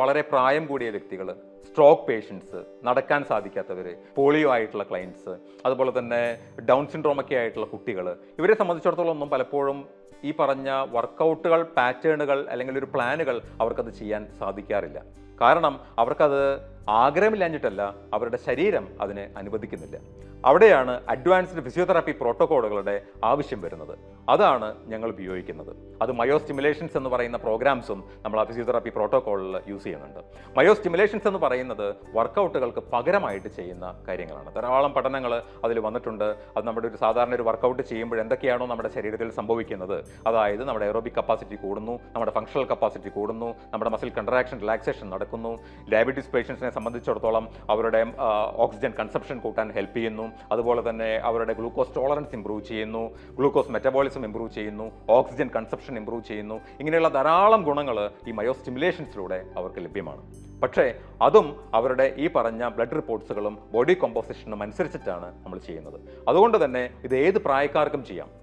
വളരെ പ്രായം കൂടിയ വ്യക്തികൾ സ്ട്രോക്ക് പേഷ്യൻസ് നടക്കാൻ സാധിക്കാത്തവർ പോളിയോ ആയിട്ടുള്ള ക്ലയൻസ് അതുപോലെ തന്നെ ഡൗൺ സിൻഡ്രോമൊക്കെ ആയിട്ടുള്ള കുട്ടികൾ ഇവരെ സംബന്ധിച്ചിടത്തോളം ഒന്നും പലപ്പോഴും ഈ പറഞ്ഞ വർക്കൗട്ടുകൾ പാറ്റേണുകൾ അല്ലെങ്കിൽ ഒരു പ്ലാനുകൾ അവർക്കത് ചെയ്യാൻ സാധിക്കാറില്ല. കാരണം അവർക്കത് ആഗ്രഹമില്ലാഞ്ഞിട്ടല്ല അവരുടെ ശരീരം അതിനെ അനുവദിക്കുന്നില്ല. അവിടെയാണ് അഡ്വാൻസ്ഡ് ഫിസിയോതെറാപ്പി പ്രോട്ടോക്കോളുകളുടെ ആവശ്യം വരുന്നത്. അതാണ് ഞങ്ങൾ ഉപയോഗിക്കുന്നത്. അത് മയോ സ്റ്റിമുലേഷൻസ് എന്ന് പറയുന്ന പ്രോഗ്രാംസും നമ്മൾ ആ ഫിസിയോതെറാപ്പി പ്രോട്ടോക്കോളിൽ യൂസ് ചെയ്യുന്നുണ്ട്. മയോ സ്റ്റിമുലേഷൻസ് എന്ന് പറയുന്നത് വർക്കൗട്ടുകൾക്ക് പകരമായിട്ട് ചെയ്യുന്ന കാര്യങ്ങളാണ്. ധാരാളം പഠനങ്ങൾ അതിൽ വന്നിട്ടുണ്ട്. അത് നമ്മുടെ ഒരു സാധാരണ ഒരു വർക്കൗട്ട് ചെയ്യുമ്പോൾ എന്തൊക്കെയാണോ നമ്മുടെ ശരീരത്തിൽ സംഭവിക്കുന്നത്. അതായത് നമ്മുടെ എറോബിക് കപ്പാസിറ്റി കൂടുന്നു നമ്മുടെ ഫങ്ഷണൽ കപ്പാസിറ്റി കൂടുന്നു നമ്മുടെ മസിൽ കൺട്രാക്ഷൻ റിലാക്സേഷൻ നടക്കുന്നു. ഡയബറ്റീസ് പേഷ്യൻസിനെ സംബന്ധിച്ചിടത്തോളം അവരുടെ ഓക്സിജൻ കൺസപ്ഷൻ കൂട്ടാൻ ഹെൽപ്പ് ചെയ്യുന്നു. അതുപോലെ തന്നെ അവരുടെ ഗ്ലൂക്കോസ് ടോളറൻസ് ഇംപ്രൂവ് ചെയ്യുന്നു. ഗ്ലൂക്കോസ് മെറ്റബോളിസം ഇംപ്രൂവ് ചെയ്യുന്നു. ഓക്സിജൻ കൺസപ്ഷൻ ഇംപ്രൂവ് ചെയ്യുന്നു. ഇങ്ങനെയുള്ള ധാരാളം ഗുണങ്ങൾ ഈ മയോ സ്റ്റിമുലേഷൻസിലൂടെ അവർക്ക് ലഭ്യമാണ്. പക്ഷേ അതും അവരുടെ ഈ പറഞ്ഞ ബ്ലഡ് റിപ്പോർട്ട്സുകളും ബോഡി കോമ്പോസിഷനും അനുസരിച്ചിട്ടാണ് നമ്മൾ ചെയ്യുന്നത്. അതുകൊണ്ട് തന്നെ ഇത് ഏത് പ്രായക്കാർക്കും ചെയ്യാം.